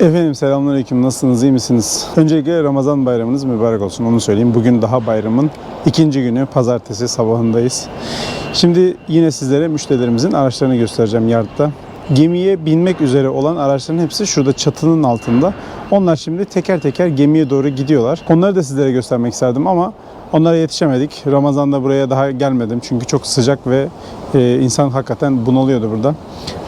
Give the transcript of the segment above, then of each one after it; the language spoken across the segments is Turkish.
Efendim selamünaleyküm. Nasılsınız? iyi misiniz? Öncelikle Ramazan bayramınız mübarek olsun. Onu söyleyeyim. Bugün daha bayramın ikinci günü. Pazartesi sabahındayız. Şimdi yine sizlere müşterilerimizin araçlarını göstereceğim yardta. Gemiye binmek üzere olan araçların hepsi şurada çatının altında. Onlar şimdi teker teker gemiye doğru gidiyorlar. Onları da sizlere göstermek isterdim ama onlara yetişemedik. Ramazan'da buraya daha gelmedim çünkü çok sıcak ve e, insan hakikaten bunalıyordu burada.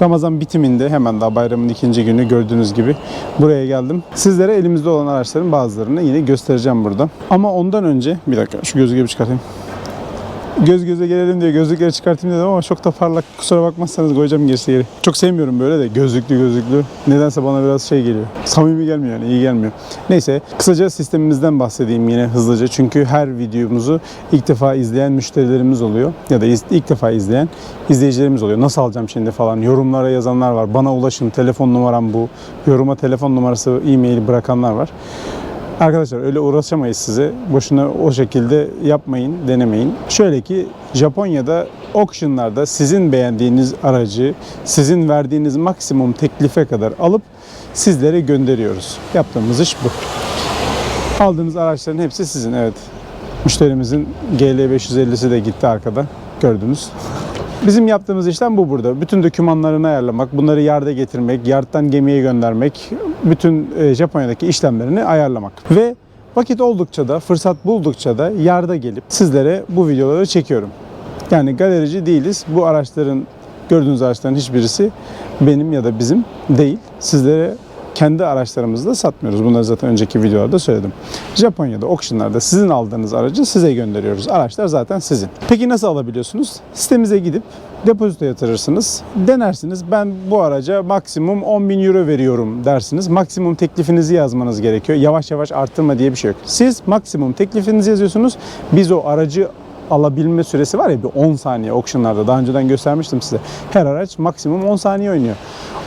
Ramazan bitiminde hemen daha bayramın ikinci günü gördüğünüz gibi buraya geldim. Sizlere elimizde olan araçların bazılarını yine göstereceğim burada. Ama ondan önce bir dakika şu gözlüğü bir çıkartayım. Göz göze gelelim diye gözlükleri çıkartayım dedim ama çok da parlak kusura bakmazsanız koyacağım gerisi geri. Çok sevmiyorum böyle de gözlüklü gözlüklü. Nedense bana biraz şey geliyor. Samimi gelmiyor yani iyi gelmiyor. Neyse kısaca sistemimizden bahsedeyim yine hızlıca. Çünkü her videomuzu ilk defa izleyen müşterilerimiz oluyor. Ya da ilk defa izleyen izleyicilerimiz oluyor. Nasıl alacağım şimdi falan. Yorumlara yazanlar var. Bana ulaşın telefon numaram bu. Yoruma telefon numarası e-mail bırakanlar var. Arkadaşlar öyle uğraşamayız size. Boşuna o şekilde yapmayın, denemeyin. Şöyle ki Japonya'da auctionlarda sizin beğendiğiniz aracı sizin verdiğiniz maksimum teklife kadar alıp sizlere gönderiyoruz. Yaptığımız iş bu. Aldığınız araçların hepsi sizin evet. Müşterimizin GL550'si de gitti arkada. Gördünüz. Bizim yaptığımız işlem bu burada. Bütün dokümanlarını ayarlamak, bunları yarda getirmek, yardtan gemiye göndermek, bütün e, Japonya'daki işlemlerini ayarlamak. Ve vakit oldukça da, fırsat buldukça da yarda gelip sizlere bu videoları çekiyorum. Yani galerici değiliz. Bu araçların, gördüğünüz araçların hiçbirisi benim ya da bizim değil. Sizlere kendi araçlarımızı da satmıyoruz. Bunları zaten önceki videolarda söyledim. Japonya'da auctionlarda sizin aldığınız aracı size gönderiyoruz. Araçlar zaten sizin. Peki nasıl alabiliyorsunuz? Sitemize gidip depozito yatırırsınız. Denersiniz. Ben bu araca maksimum 10 bin euro veriyorum dersiniz. Maksimum teklifinizi yazmanız gerekiyor. Yavaş yavaş arttırma diye bir şey yok. Siz maksimum teklifinizi yazıyorsunuz. Biz o aracı alabilme süresi var ya bir 10 saniye auctionlarda daha önceden göstermiştim size. Her araç maksimum 10 saniye oynuyor.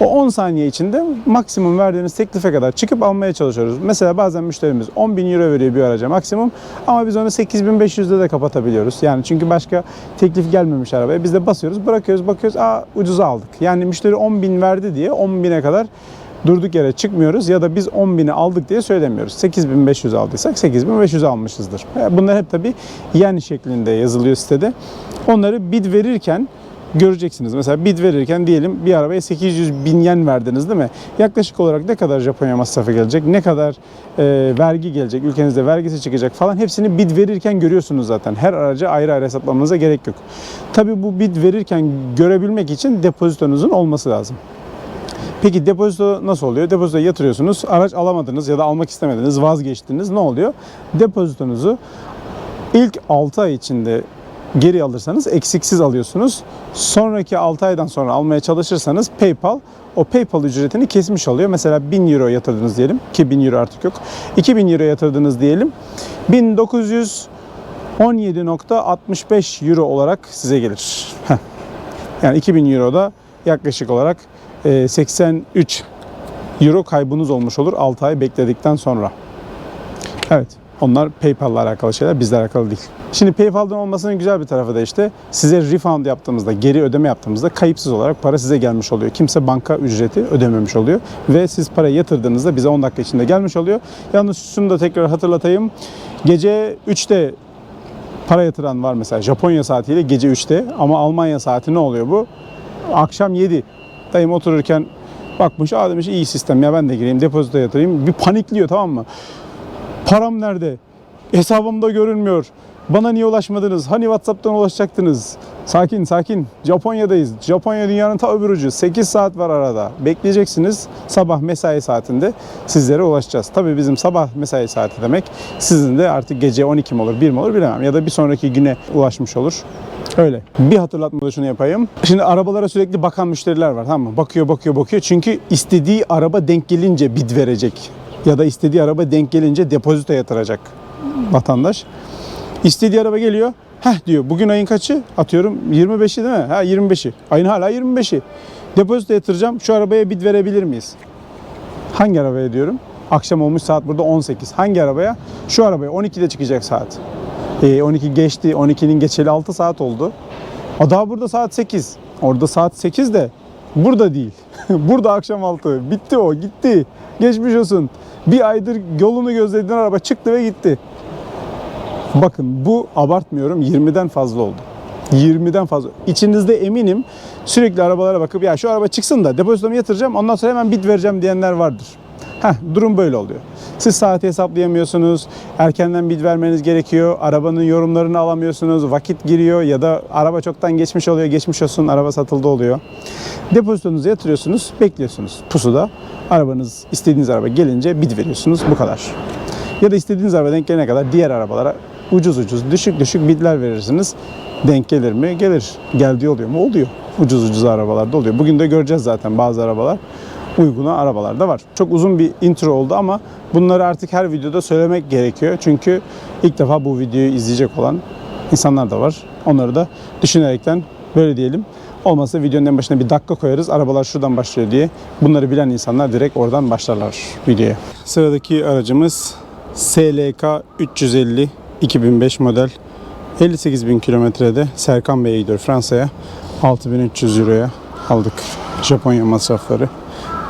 O 10 saniye içinde maksimum verdiğiniz teklife kadar çıkıp almaya çalışıyoruz. Mesela bazen müşterimiz 10 bin euro veriyor bir araca maksimum ama biz onu 8500'de de kapatabiliyoruz. Yani çünkü başka teklif gelmemiş arabaya. Biz de basıyoruz bırakıyoruz bakıyoruz aa ucuza aldık. Yani müşteri 10 bin verdi diye 10 bine kadar durduk yere çıkmıyoruz ya da biz 10 bini aldık diye söylemiyoruz. 8500 aldıysak 8500 almışızdır. E, Bunlar hep tabii yen şeklinde yazılıyor sitede. Onları bid verirken göreceksiniz. Mesela bid verirken diyelim bir arabaya 800 bin yen verdiniz değil mi? Yaklaşık olarak ne kadar Japonya masrafı gelecek, ne kadar e, vergi gelecek, ülkenizde vergisi çıkacak falan hepsini bid verirken görüyorsunuz zaten. Her araca ayrı ayrı hesaplamanıza gerek yok. Tabii bu bid verirken görebilmek için depozitonuzun olması lazım. Peki depozito nasıl oluyor? Depozitoya yatırıyorsunuz, araç alamadınız ya da almak istemediniz, vazgeçtiniz. Ne oluyor? Depozitonuzu ilk 6 ay içinde geri alırsanız eksiksiz alıyorsunuz. Sonraki 6 aydan sonra almaya çalışırsanız PayPal o PayPal ücretini kesmiş oluyor. Mesela 1000 euro yatırdınız diyelim ki 1000 euro artık yok. 2000 euro yatırdınız diyelim. 1917.65 euro olarak size gelir. Yani 2000 euro da yaklaşık olarak 83 euro kaybınız olmuş olur 6 ay bekledikten sonra. Evet. Onlar PayPal'la alakalı şeyler, bizle alakalı değil. Şimdi PayPal'dan olmasının güzel bir tarafı da işte size refund yaptığımızda, geri ödeme yaptığımızda kayıpsız olarak para size gelmiş oluyor. Kimse banka ücreti ödememiş oluyor. Ve siz parayı yatırdığınızda bize 10 dakika içinde gelmiş oluyor. Yalnız şunu da tekrar hatırlatayım. Gece 3'te para yatıran var mesela Japonya saatiyle gece 3'te ama Almanya saati ne oluyor bu? Akşam 7. Dayım otururken bakmış aa demiş iyi sistem ya ben de gireyim depozito yatırayım. Bir panikliyor tamam mı? Param nerede? Hesabımda görünmüyor. Bana niye ulaşmadınız? Hani WhatsApp'tan ulaşacaktınız? Sakin sakin. Japonya'dayız. Japonya dünyanın ta öbür ucu. 8 saat var arada. Bekleyeceksiniz. Sabah mesai saatinde sizlere ulaşacağız. Tabii bizim sabah mesai saati demek. Sizin de artık gece 12 mi olur 1 mi olur bilemem. Ya da bir sonraki güne ulaşmış olur. Öyle. Bir hatırlatma da şunu yapayım. Şimdi arabalara sürekli bakan müşteriler var tamam mı? Bakıyor bakıyor bakıyor. Çünkü istediği araba denk gelince bid verecek. Ya da istediği araba denk gelince depozito yatıracak vatandaş. İstediği araba geliyor. Heh diyor bugün ayın kaçı? Atıyorum 25'i değil mi? Ha 25'i. Ayın hala 25'i. Depozito yatıracağım. Şu arabaya bid verebilir miyiz? Hangi arabaya diyorum? Akşam olmuş saat burada 18. Hangi arabaya? Şu arabaya 12'de çıkacak saat. E, 12 geçti. 12'nin geçeli 6 saat oldu. A daha burada saat 8. Orada saat 8 de burada değil. Burada akşam altı. Bitti o. Gitti. Geçmiş olsun. Bir aydır yolunu gözlediğin araba çıktı ve gitti. Bakın bu abartmıyorum 20'den fazla oldu. 20'den fazla. İçinizde eminim sürekli arabalara bakıp ya şu araba çıksın da depozitomu yatıracağım ondan sonra hemen bit vereceğim diyenler vardır. Heh, durum böyle oluyor. Siz saati hesaplayamıyorsunuz, erkenden bid vermeniz gerekiyor, arabanın yorumlarını alamıyorsunuz, vakit giriyor ya da araba çoktan geçmiş oluyor, geçmiş olsun araba satıldı oluyor. Depozitonuzu yatırıyorsunuz, bekliyorsunuz. Pusuda arabanız, istediğiniz araba gelince bid veriyorsunuz, bu kadar. Ya da istediğiniz araba denk gelene kadar diğer arabalara ucuz ucuz, düşük düşük bidler verirsiniz. Denk gelir mi? Gelir. Geldiği oluyor mu? Oluyor. Ucuz ucuz arabalarda oluyor. Bugün de göreceğiz zaten bazı arabalar uyguna arabalarda var. Çok uzun bir intro oldu ama bunları artık her videoda söylemek gerekiyor. Çünkü ilk defa bu videoyu izleyecek olan insanlar da var. Onları da düşünerekten böyle diyelim. Olmazsa videonun en başına bir dakika koyarız. Arabalar şuradan başlıyor diye. Bunları bilen insanlar direkt oradan başlarlar videoya. Sıradaki aracımız SLK 350 2005 model 58 bin kilometrede Serkan Bey'e gidiyor Fransa'ya. 6300 euroya aldık. Japonya masrafları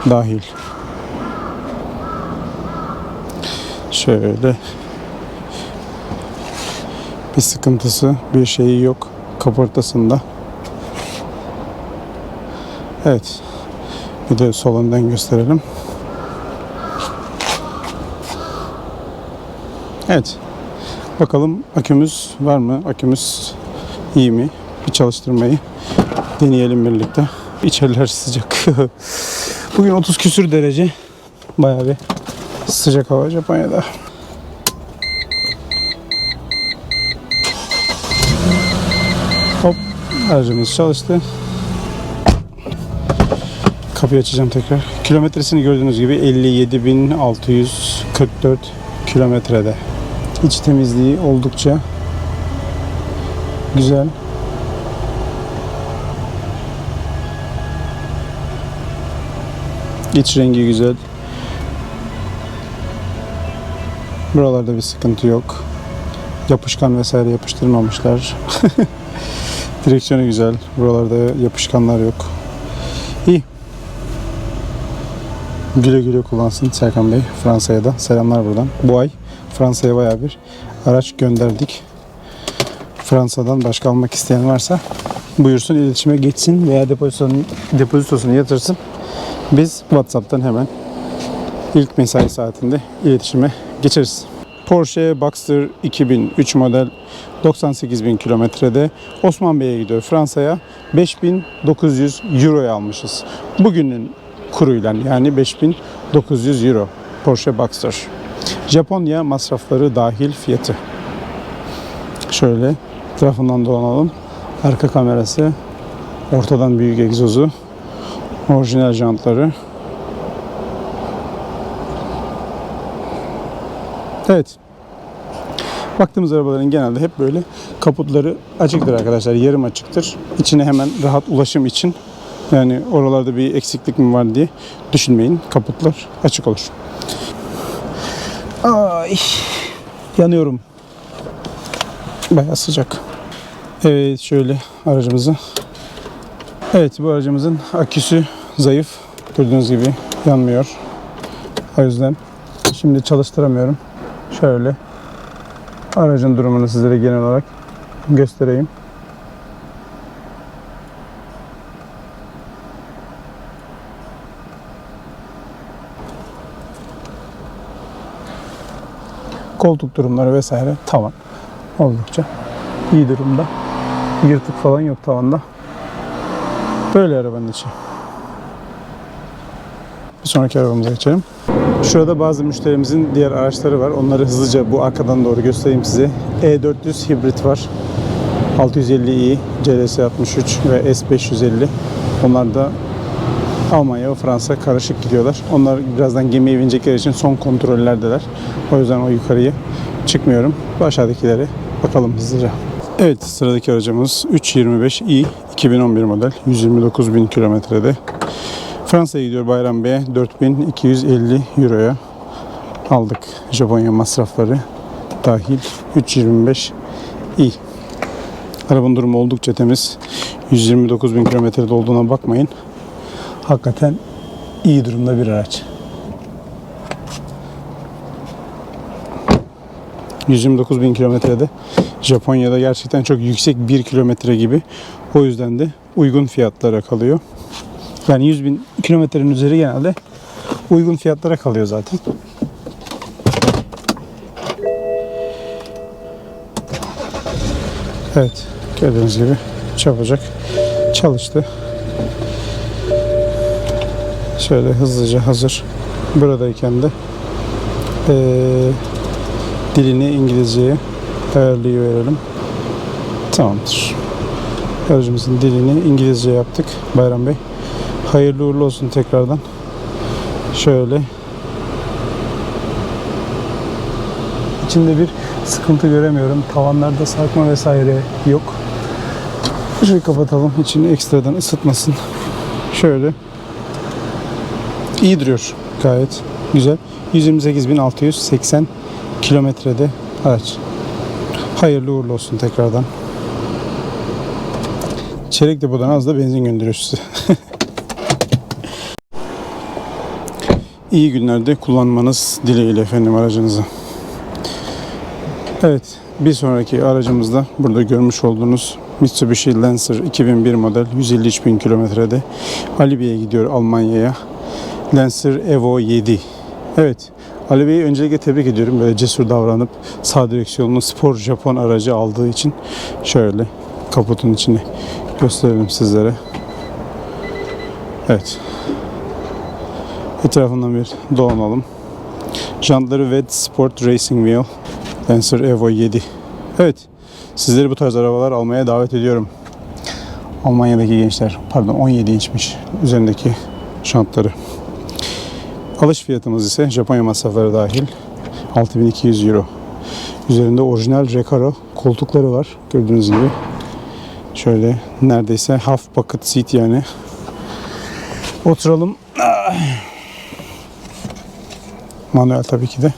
dahil. Şöyle bir sıkıntısı, bir şeyi yok kaportasında. Evet. Bir de sol önden gösterelim. Evet. Bakalım akümüz var mı? Akümüz iyi mi? Bir çalıştırmayı deneyelim birlikte. İçeriler sıcak. Bugün 30 küsür derece. Bayağı bir sıcak hava Japonya'da. Hop aracımız çalıştı. Kapıyı açacağım tekrar. Kilometresini gördüğünüz gibi 57.644 kilometrede. İç temizliği oldukça güzel. İç rengi güzel. Buralarda bir sıkıntı yok. Yapışkan vesaire yapıştırmamışlar. Direksiyonu güzel. Buralarda yapışkanlar yok. İyi. Güle güle kullansın Serkan Bey. Fransa'ya da selamlar buradan. Bu ay Fransa'ya bayağı bir araç gönderdik. Fransa'dan başka almak isteyen varsa buyursun iletişime geçsin veya depozitosunu, depozitosunu yatırsın. Biz WhatsApp'tan hemen ilk mesai saatinde iletişime geçeriz. Porsche Boxster 2003 model 98 bin kilometrede Osman Bey'e gidiyor Fransa'ya 5900 euroya almışız. Bugünün kuruyla yani 5900 euro Porsche Boxster. Japonya masrafları dahil fiyatı. Şöyle tarafından dolanalım. Arka kamerası, ortadan büyük egzozu, orijinal jantları. Evet. Baktığımız arabaların genelde hep böyle kaputları açıktır arkadaşlar. Yarım açıktır. İçine hemen rahat ulaşım için yani oralarda bir eksiklik mi var diye düşünmeyin. Kaputlar açık olur. Ay yanıyorum. Bayağı sıcak. Evet şöyle aracımızı. Evet bu aracımızın aküsü zayıf. Gördüğünüz gibi yanmıyor. O yüzden şimdi çalıştıramıyorum. Şöyle aracın durumunu sizlere genel olarak göstereyim. Koltuk durumları vesaire tavan oldukça iyi durumda. Yırtık falan yok tavanda. Böyle arabanın içi. Bir sonraki arabamıza geçelim. Şurada bazı müşterimizin diğer araçları var. Onları hızlıca bu arkadan doğru göstereyim size. E400 hibrit var. 650i, CLS 63 ve S550. Onlar da Almanya ve Fransa karışık gidiyorlar. Onlar birazdan gemiye binecekleri için son kontrollerdeler. O yüzden o yukarıya çıkmıyorum. Bu aşağıdakilere bakalım hızlıca. Evet sıradaki aracımız 325i 2011 model 129 bin kilometrede. Fransa'ya gidiyor Bayram Bey'e 4250 euroya aldık. Japonya masrafları dahil 325 i. Arabanın durumu oldukça temiz. 129 bin kilometrede olduğuna bakmayın. Hakikaten iyi durumda bir araç. 129 bin kilometrede Japonya'da gerçekten çok yüksek bir kilometre gibi. O yüzden de uygun fiyatlara kalıyor. Yani 100 bin kilometrenin üzeri genelde uygun fiyatlara kalıyor zaten. Evet, gördüğünüz gibi çabucak çalıştı. Şöyle hızlıca hazır. Buradayken de eee, dilini İngilizceye ayarlayı verelim. Tamamdır. Aracımızın dilini İngilizce yaptık Bayram Bey. Hayırlı uğurlu olsun tekrardan. Şöyle. İçinde bir sıkıntı göremiyorum. Tavanlarda sarkma vesaire yok. Şurayı kapatalım. İçini ekstradan ısıtmasın. Şöyle. İyi duruyor. Gayet güzel. 128.680 kilometrede araç. Hayırlı uğurlu olsun tekrardan. Çelik depodan az da benzin gönderiyor size. İyi günlerde kullanmanız dileğiyle efendim aracınızı. Evet, bir sonraki aracımızda burada görmüş olduğunuz Mitsubishi Lancer 2001 model 153 bin kilometrede Ali Bey'e gidiyor Almanya'ya. Lancer Evo 7. Evet, Ali Bey'i öncelikle tebrik ediyorum. Böyle cesur davranıp sağ direksiyonlu spor Japon aracı aldığı için şöyle kaputun içini gösterelim sizlere. Evet. Etrafından bir dolanalım. Jantları Wed Sport Racing Wheel. Lancer Evo 7. Evet. Sizleri bu tarz arabalar almaya davet ediyorum. Almanya'daki gençler. Pardon 17 inçmiş üzerindeki jantları. Alış fiyatımız ise Japonya masrafları dahil 6200 euro. Üzerinde orijinal Recaro koltukları var. Gördüğünüz gibi. Şöyle neredeyse half bucket seat yani. Oturalım. Ah. Manuel tabii ki de.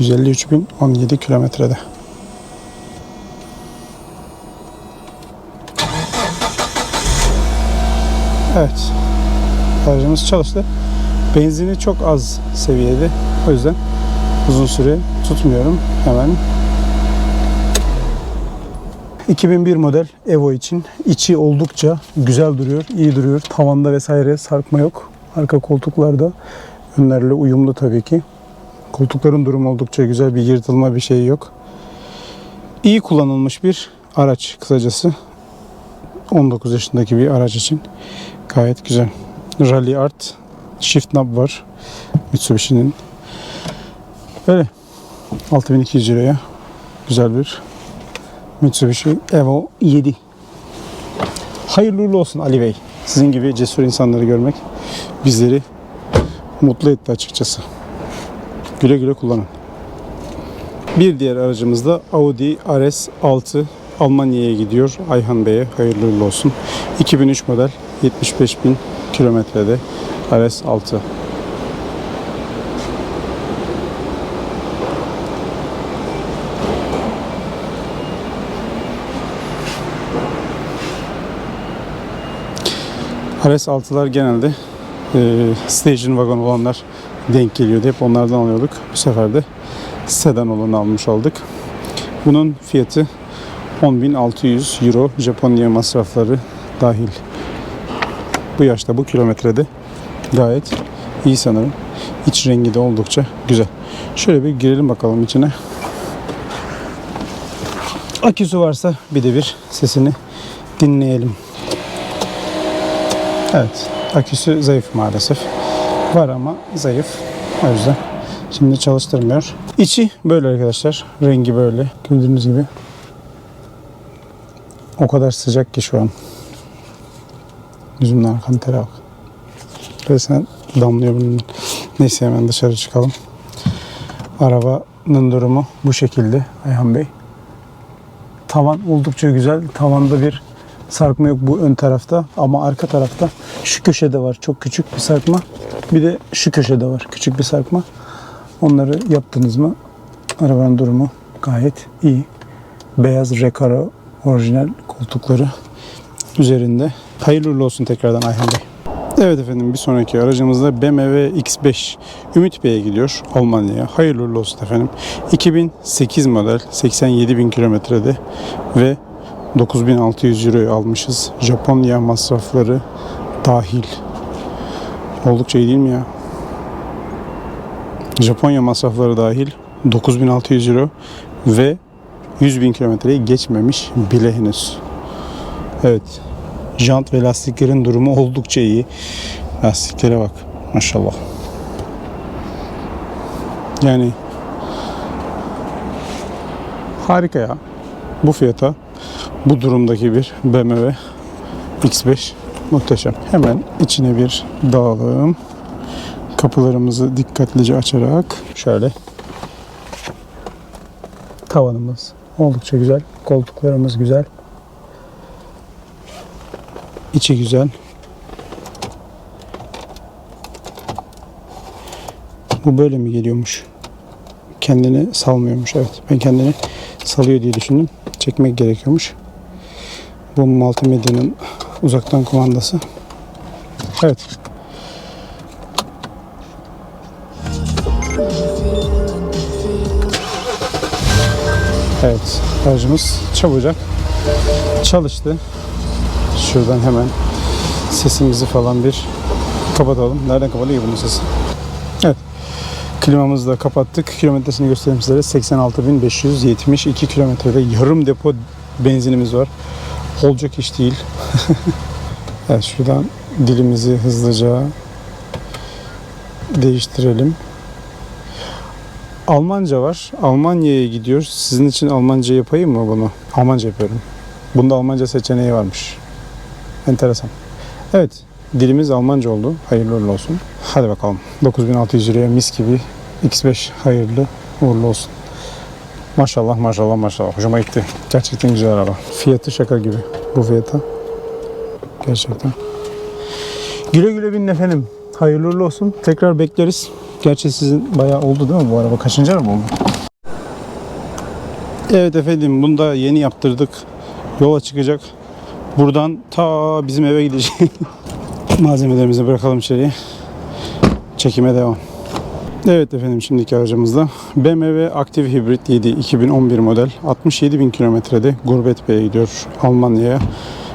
153.017 kilometrede. Evet. Aracımız çalıştı. Benzini çok az seviyede. O yüzden uzun süre tutmuyorum. Hemen 2001 model Evo için içi oldukça güzel duruyor, iyi duruyor. Tavanda vesaire sarkma yok. Arka koltuklarda önlerle uyumlu tabii ki. Koltukların durumu oldukça güzel. Bir yırtılma bir şey yok. İyi kullanılmış bir araç kısacası. 19 yaşındaki bir araç için gayet güzel. Rally Art Shift Knob var. Mitsubishi'nin. Böyle 6200 liraya güzel bir Mitsubishi Evo 7. Hayırlı uğurlu olsun Ali Bey. Sizin gibi cesur insanları görmek bizleri mutlu etti açıkçası. Güle güle kullanın. Bir diğer aracımız da Audi RS6 Almanya'ya gidiyor. Ayhan Bey'e hayırlı uğurlu olsun. 2003 model 75 bin kilometrede RS6. RS6'lar genelde e, station wagon olanlar denk geliyordu. Hep onlardan alıyorduk. Bu sefer de sedan olanı almış olduk. Bunun fiyatı 10.600 euro Japonya masrafları dahil. Bu yaşta bu kilometrede gayet iyi sanırım. İç rengi de oldukça güzel. Şöyle bir girelim bakalım içine. Aküsü varsa bir de bir sesini dinleyelim. Evet. Aküsü zayıf maalesef. Var ama zayıf. O yüzden şimdi çalıştırmıyor. İçi böyle arkadaşlar. Rengi böyle. Gördüğünüz gibi. O kadar sıcak ki şu an. Yüzümden akan tere bak. Resmen damlıyor bunun. Neyse hemen dışarı çıkalım. Arabanın durumu bu şekilde Ayhan Bey. Tavan oldukça güzel. Tavanda bir sarkma yok bu ön tarafta ama arka tarafta şu köşede var çok küçük bir sarkma. Bir de şu köşede var küçük bir sarkma. Onları yaptınız mı arabanın durumu gayet iyi. Beyaz Recaro orijinal koltukları üzerinde. Hayırlı olsun tekrardan Ayhan Bey. Evet efendim bir sonraki aracımızda BMW X5 Ümit Bey'e gidiyor Almanya'ya. Hayırlı olsun efendim. 2008 model 87 bin kilometrede ve 9600 euroyu almışız. Japonya masrafları dahil. Oldukça iyi değil mi ya? Japonya masrafları dahil 9600 euro ve 100 bin kilometreyi geçmemiş bile henüz. Evet. Jant ve lastiklerin durumu oldukça iyi. Lastiklere bak. Maşallah. Yani harika ya. Bu fiyata bu durumdaki bir BMW X5 muhteşem. Hemen içine bir dağılalım. Kapılarımızı dikkatlice açarak şöyle tavanımız oldukça güzel. Koltuklarımız güzel. İçi güzel. Bu böyle mi geliyormuş? Kendini salmıyormuş. Evet. Ben kendini salıyor diye düşündüm. Çekmek gerekiyormuş. Bu multimedyanın uzaktan kumandası. Evet. Evet. Aracımız çabucak çalıştı. Şuradan hemen sesimizi falan bir kapatalım. Nereden kapalıyor bunun sesi? Evet. Klimamızı da kapattık. Kilometresini göstereyim sizlere. 86.572 kilometrede yarım depo benzinimiz var. Olacak iş değil. evet şuradan dilimizi hızlıca değiştirelim. Almanca var. Almanya'ya gidiyoruz. Sizin için Almanca yapayım mı bunu? Almanca yapıyorum. Bunda Almanca seçeneği varmış. Enteresan. Evet. Dilimiz Almanca oldu. Hayırlı uğurlu olsun. Hadi bakalım. 9600 liraya mis gibi X5 hayırlı uğurlu olsun. Maşallah maşallah maşallah. Hoşuma gitti. Gerçekten güzel araba. Fiyatı şaka gibi bu fiyata. Gerçekten. Güle güle binin efendim. Hayırlı uğurlu olsun. Tekrar bekleriz. Gerçi sizin bayağı oldu değil mi bu araba? Kaçıncı araba oldu? Evet efendim bunu da yeni yaptırdık. Yola çıkacak. Buradan ta bizim eve gidecek. Malzemelerimizi bırakalım içeriye. Çekime devam. Evet efendim şimdiki aracımızda BMW Active Hybrid 7 2011 model 67 bin kilometrede Gurbet Bey'e gidiyor Almanya'ya.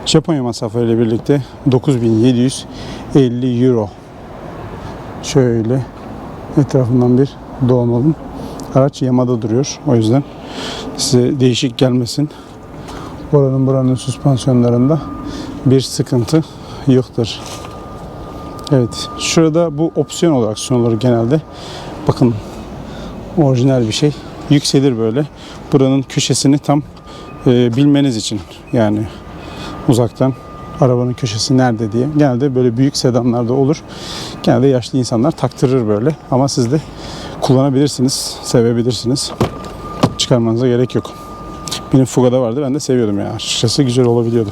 Japonya masrafları ile birlikte 9750 euro. Şöyle etrafından bir dolanalım. Araç yamada duruyor. O yüzden size değişik gelmesin. Oranın buranın süspansiyonlarında bir sıkıntı yoktur. Evet. Şurada bu opsiyon olarak sunulur genelde. Bakın orijinal bir şey. Yükselir böyle. Buranın köşesini tam e, bilmeniz için yani uzaktan arabanın köşesi nerede diye. Genelde böyle büyük sedanlarda olur. Genelde yaşlı insanlar taktırır böyle. Ama siz de kullanabilirsiniz, sevebilirsiniz. Çıkarmanıza gerek yok. Benim Fuga'da vardı. Ben de seviyordum ya. Açıkçası güzel olabiliyordu.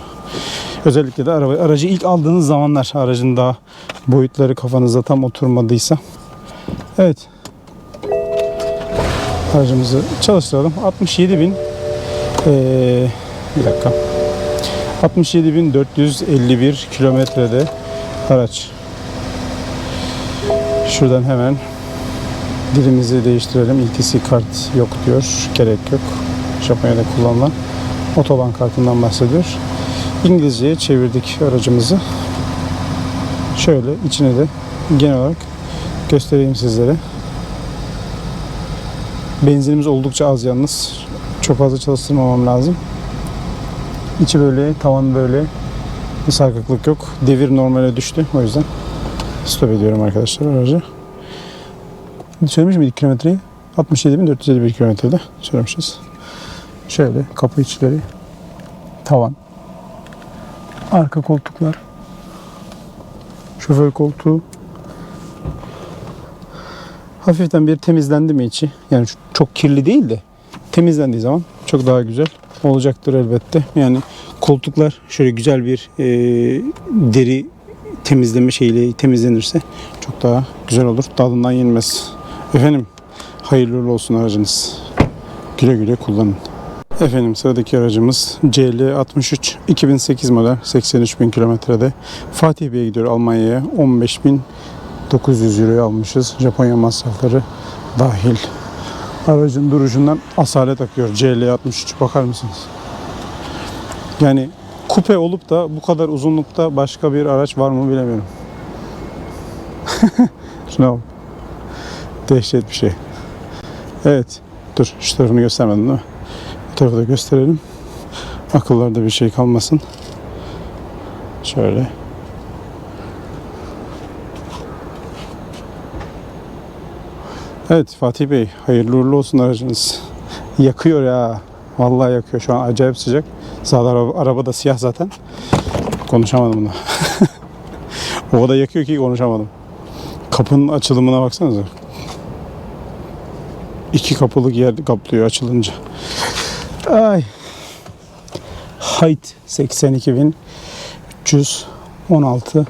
Özellikle de araba, aracı ilk aldığınız zamanlar aracın daha boyutları kafanızda tam oturmadıysa. Evet. Aracımızı çalıştıralım. 67 bin ee, bir dakika. 67.451 kilometrede araç. Şuradan hemen dilimizi değiştirelim. ETC kart yok diyor. Gerek yok. Japonya'da kullanılan otoban kartından bahsediyor. İngilizceye çevirdik aracımızı. Şöyle içine de genel olarak göstereyim sizlere. Benzinimiz oldukça az yalnız. Çok fazla çalıştırmamam lazım. İçi böyle, tavan böyle. Bir sarkıklık yok. Devir normale düştü. O yüzden stop ediyorum arkadaşlar aracı. Söylemiş miydik kilometreyi? 67.451 kilometrede söylemişiz. Şöyle kapı içleri, tavan, arka koltuklar, şoför koltuğu. Hafiften bir temizlendi mi içi? Yani çok kirli değil de temizlendiği zaman çok daha güzel olacaktır elbette. Yani koltuklar şöyle güzel bir e, deri temizleme şeyle temizlenirse çok daha güzel olur. Dalından yenmez. Efendim hayırlı olsun aracınız. Güle güle kullanın. Efendim sıradaki aracımız CL63 2008 model 83 bin kilometrede. Fatih Bey'e gidiyor Almanya'ya. 15.900 euroya almışız. Japonya masrafları dahil. Aracın duruşundan asalet akıyor. CL63 bakar mısınız? Yani kupe olup da bu kadar uzunlukta başka bir araç var mı bilemiyorum. Şuna bak. Dehşet bir şey. Evet dur şu tarafını göstermedim değil mi tarafı da gösterelim. Akıllarda bir şey kalmasın. Şöyle. Evet Fatih Bey hayırlı uğurlu olsun aracınız. Yakıyor ya. Vallahi yakıyor. Şu an acayip sıcak. Sağda araba, araba da siyah zaten. Konuşamadım da. o kadar yakıyor ki konuşamadım. Kapının açılımına baksanıza. İki kapılık yer kaplıyor açılınca. Ay. Height 82.316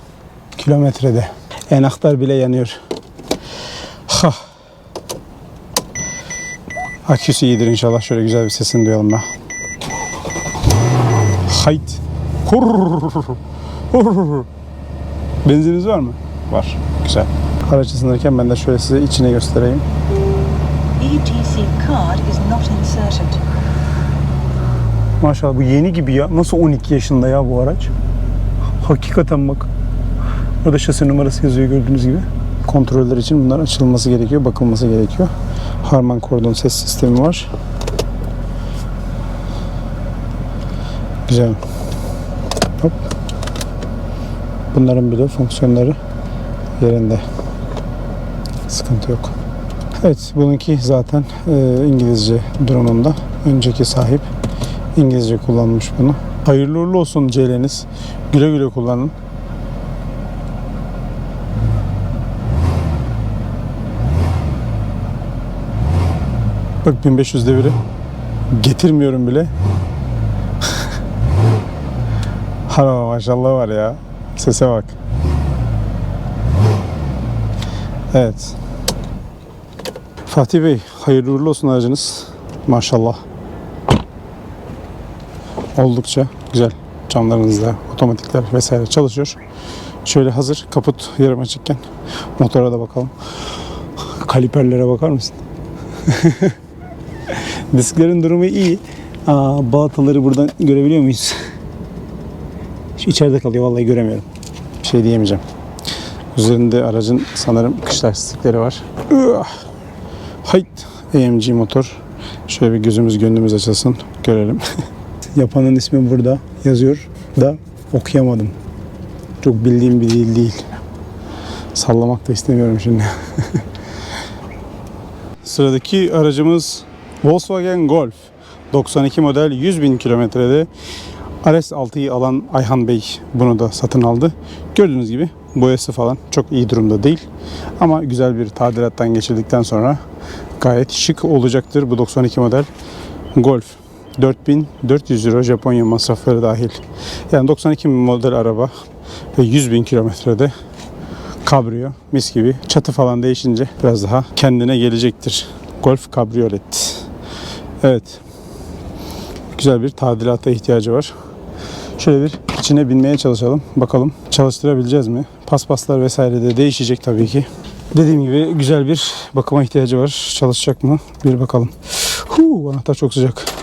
kilometrede. Enaktar bile yanıyor. Ha. Aküsü iyidir inşallah. Şöyle güzel bir sesini duyalım da. Height. Benzininiz var mı? Var. Güzel. Araç ısınırken ben de şöyle size içine göstereyim. ETC card is not inserted. Maşallah bu yeni gibi ya. Nasıl 12 yaşında ya bu araç? Hakikaten bak. Burada şasi numarası yazıyor gördüğünüz gibi. Kontroller için bunlar açılması gerekiyor, bakılması gerekiyor. Harman Kordon ses sistemi var. Güzel. Hop. Bunların bile fonksiyonları yerinde. Sıkıntı yok. Evet, bununki zaten e, İngilizce durumunda. Önceki sahip İngilizce kullanmış bunu. Hayırlı uğurlu olsun CL'niz. Güle güle kullanın. Bak 1500 deviri. Getirmiyorum bile. Harama maşallah var ya. Sese bak. Evet. Fatih Bey hayırlı uğurlu olsun aracınız. Maşallah. Oldukça güzel. Camlarınızda otomatikler vesaire çalışıyor. Şöyle hazır kaput yarım açıkken motora da bakalım. Kaliperlere bakar mısın? Disklerin durumu iyi. Aa, balataları buradan görebiliyor muyuz? Şu içeride kalıyor vallahi göremiyorum. Bir şey diyemeyeceğim. Üzerinde aracın sanırım kış lastikleri var. Hayt AMG motor. Şöyle bir gözümüz gönlümüz açılsın görelim. Yapanın ismi burada yazıyor da okuyamadım. Çok bildiğim bir dil değil. Sallamak da istemiyorum şimdi. Sıradaki aracımız Volkswagen Golf. 92 model 100 bin kilometrede RS6'yı alan Ayhan Bey bunu da satın aldı. Gördüğünüz gibi boyası falan çok iyi durumda değil. Ama güzel bir tadilattan geçirdikten sonra gayet şık olacaktır bu 92 model Golf. 4400 euro Japonya masrafları dahil. Yani 92 model araba ve 100 bin kilometrede kabrio mis gibi çatı falan değişince biraz daha kendine gelecektir. Golf kabriolet. Evet. Güzel bir tadilata ihtiyacı var. Şöyle bir içine binmeye çalışalım. Bakalım çalıştırabileceğiz mi? Paspaslar vesaire de değişecek tabii ki. Dediğim gibi güzel bir bakıma ihtiyacı var. Çalışacak mı? Bir bakalım. Huu, anahtar çok sıcak.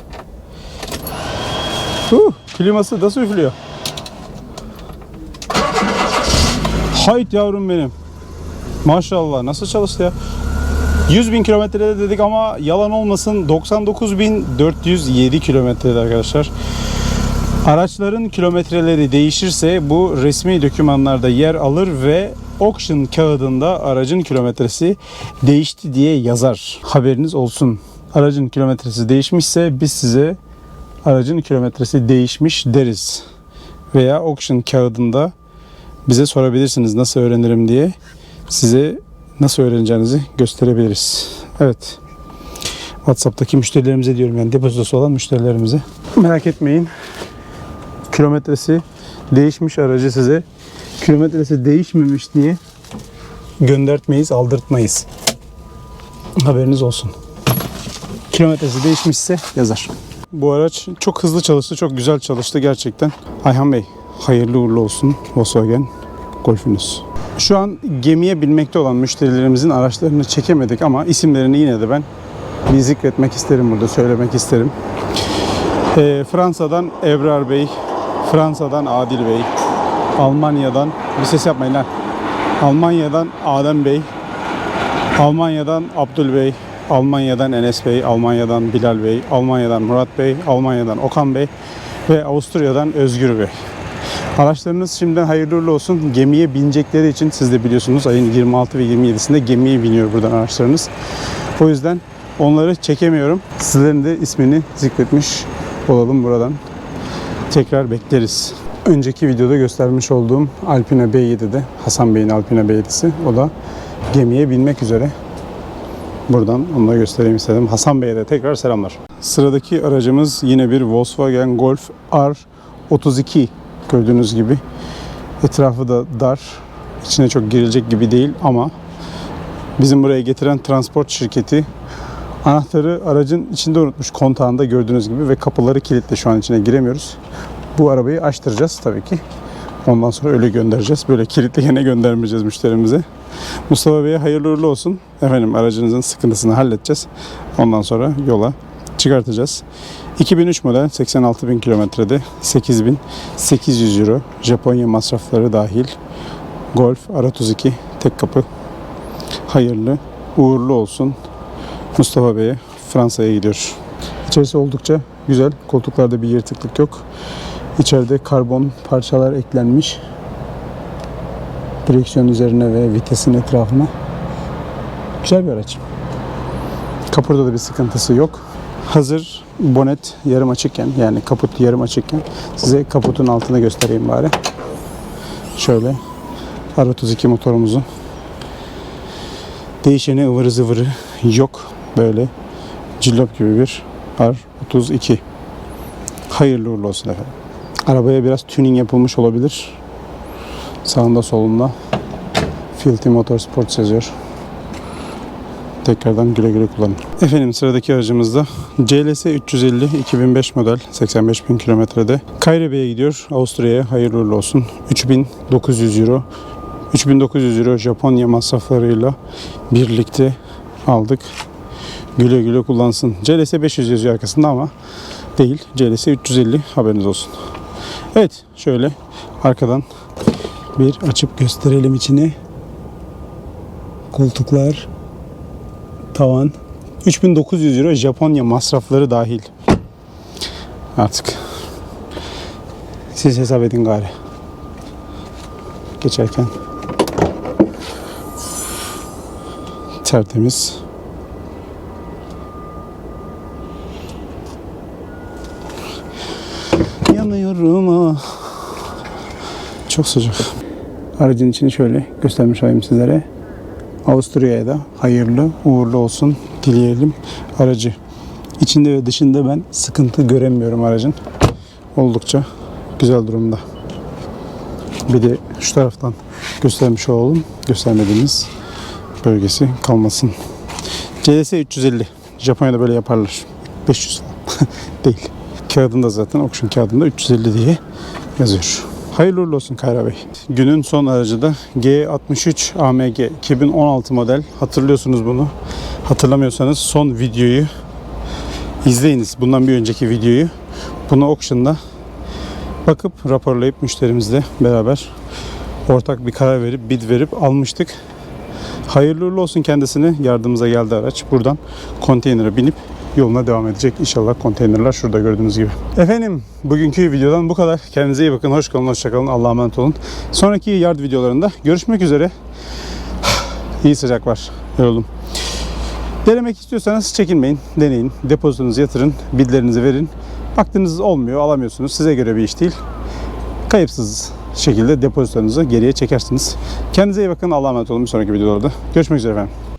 Huu, kliması nasıl üflüyor? Hayt yavrum benim. Maşallah nasıl çalıştı ya? 100 bin kilometrede dedik ama yalan olmasın 99.407 kilometrede arkadaşlar. Araçların kilometreleri değişirse bu resmi dokümanlarda yer alır ve auction kağıdında aracın kilometresi değişti diye yazar. Haberiniz olsun. Aracın kilometresi değişmişse biz size aracın kilometresi değişmiş deriz. Veya auction kağıdında bize sorabilirsiniz nasıl öğrenirim diye. Size nasıl öğreneceğinizi gösterebiliriz. Evet. WhatsApp'taki müşterilerimize diyorum yani depozitosu olan müşterilerimize. Merak etmeyin. Kilometresi değişmiş aracı size kilometresi değişmemiş diye göndertmeyiz, aldırtmayız. Haberiniz olsun. Kilometresi değişmişse yazar. Bu araç çok hızlı çalıştı, çok güzel çalıştı gerçekten. Ayhan Bey, hayırlı uğurlu olsun Volkswagen Golf'ünüz. Şu an gemiye binmekte olan müşterilerimizin araçlarını çekemedik ama isimlerini yine de ben bir zikretmek isterim burada, söylemek isterim. Ee, Fransa'dan Ebrar Bey, Fransa'dan Adil Bey, Almanya'dan, bir ses yapmayın lan. Almanya'dan Adem Bey, Almanya'dan Abdül Bey, Almanya'dan Enes Bey, Almanya'dan Bilal Bey, Almanya'dan Murat Bey, Almanya'dan Okan Bey ve Avusturya'dan Özgür Bey. Araçlarınız şimdiden hayırlı olsun. Gemiye binecekleri için siz de biliyorsunuz ayın 26 ve 27'sinde gemiye biniyor buradan araçlarınız. O yüzden onları çekemiyorum. Sizlerin de ismini zikretmiş olalım buradan. Tekrar bekleriz. Önceki videoda göstermiş olduğum Alpina B7'de Hasan Bey'in Alpina B7'si. O da gemiye binmek üzere. Buradan onu da göstereyim istedim. Hasan Bey'e de tekrar selamlar. Sıradaki aracımız yine bir Volkswagen Golf R32 gördüğünüz gibi. Etrafı da dar. İçine çok girilecek gibi değil ama bizim buraya getiren transport şirketi anahtarı aracın içinde unutmuş kontağında gördüğünüz gibi ve kapıları kilitli şu an içine giremiyoruz. Bu arabayı açtıracağız tabii ki. Ondan sonra öyle göndereceğiz. Böyle kilitli yine göndermeyeceğiz müşterimize. Mustafa Bey'e hayırlı uğurlu olsun. Efendim aracınızın sıkıntısını halledeceğiz. Ondan sonra yola çıkartacağız. 2003 model 86 bin kilometrede 8800 euro Japonya masrafları dahil Golf R32 tek kapı hayırlı uğurlu olsun Mustafa Bey'e Fransa'ya gidiyor. İçerisi oldukça güzel. Koltuklarda bir yırtıklık yok. İçeride karbon parçalar eklenmiş. Direksiyon üzerine ve vitesin etrafına. Güzel bir araç. Kapıda da bir sıkıntısı yok. Hazır bonet yarım açıkken yani kaput yarım açıkken size kaputun altını göstereyim bari. Şöyle R32 motorumuzu değişeni ıvırı zıvırı yok. Böyle cillop gibi bir R32. Hayırlı uğurlu olsun efendim. Arabaya biraz tuning yapılmış olabilir. Sağında solunda Filthy Motorsports yazıyor. Tekrardan güle güle kullanın. Efendim sıradaki aracımızda CLS 350 2005 model 85 bin kilometrede Kayrebe'ye gidiyor. Avusturya'ya hayırlı olsun. 3900 euro 3900 euro Japonya masraflarıyla birlikte aldık. Güle güle kullansın. CLS 500 yazıyor arkasında ama değil. CLS 350 haberiniz olsun. Evet şöyle arkadan bir açıp gösterelim içini. Koltuklar, tavan. 3900 euro Japonya masrafları dahil. Artık siz hesap edin gari. Geçerken tertemiz. Yanıyorum ah. Çok sıcak. Aracın içini şöyle göstermiş olayım sizlere. Avusturya'ya da hayırlı uğurlu olsun dileyelim aracı. İçinde ve dışında ben sıkıntı göremiyorum aracın. Oldukça güzel durumda. Bir de şu taraftan göstermiş olalım. Göstermediğimiz bölgesi kalmasın. CS 350. Japonya'da böyle yaparlar. 500 falan. Değil. Kağıdında zaten auction kağıdında 350 diye yazıyor. Hayırlı uğurlu olsun Kayra Bey. Günün son aracı da G63 AMG 2016 model. Hatırlıyorsunuz bunu. Hatırlamıyorsanız son videoyu izleyiniz. Bundan bir önceki videoyu. Bunu auction'da bakıp raporlayıp müşterimizle beraber ortak bir karar verip bid verip almıştık. Hayırlı uğurlu olsun kendisine. Yardımımıza geldi araç. Buradan konteynere binip yoluna devam edecek. İnşallah konteynerler şurada gördüğünüz gibi. Efendim bugünkü videodan bu kadar. Kendinize iyi bakın. Hoş kalın, hoşça kalın. Allah'a emanet olun. Sonraki yard videolarında görüşmek üzere. İyi sıcak var. Yoruldum. Denemek istiyorsanız çekinmeyin. Deneyin. Depozitonuzu yatırın. Bidlerinizi verin. Baktığınız olmuyor, alamıyorsunuz. Size göre bir iş değil. Kayıpsız şekilde depozitonuzu geriye çekersiniz. Kendinize iyi bakın. Allah'a emanet olun. Bir sonraki videolarda. Görüşmek üzere efendim.